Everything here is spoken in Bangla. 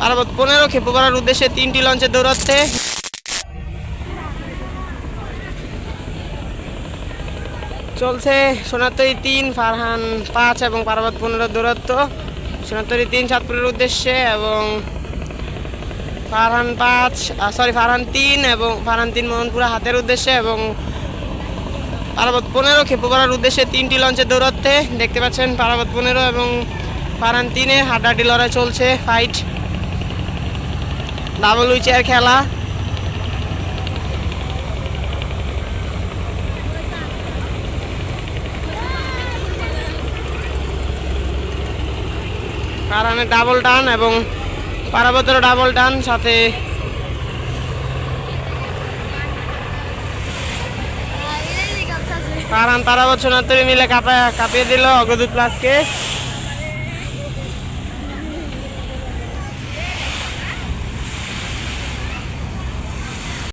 পারাবত পনেরো করার উদ্দেশ্যে তিনটি লঞ্চে দৌড়াচ্ছে। চলছে সোনাতরি তিন, ফারহান পাঁচ এবং পারাবত পনেরো দূরত্ব সোনাতরি তিন সাতপুরের উদ্দেশ্যে এবং ফারহান পাঁচ সরি ফারহান তিন এবং ফারহান তিন মোহনপুরা হাতের উদ্দেশ্যে এবং পারাবত পনেরো করার উদ্দেশ্যে তিনটি লঞ্চে দৌড়াতে দেখতে পাচ্ছেন পারাবত পনেরো এবং ফারহান তিনে হাড্ডাহাড্ডি লড়াই চলছে ফাইট ডাবল উইচের খেলা। কারণে ডাবল টান এবং পারাবতেরও ডাবল টান সাথে কারণ তারা বছর মিলে কাঁপা কাঁপিয়ে দিল অগ্রদূত প্লাসকে।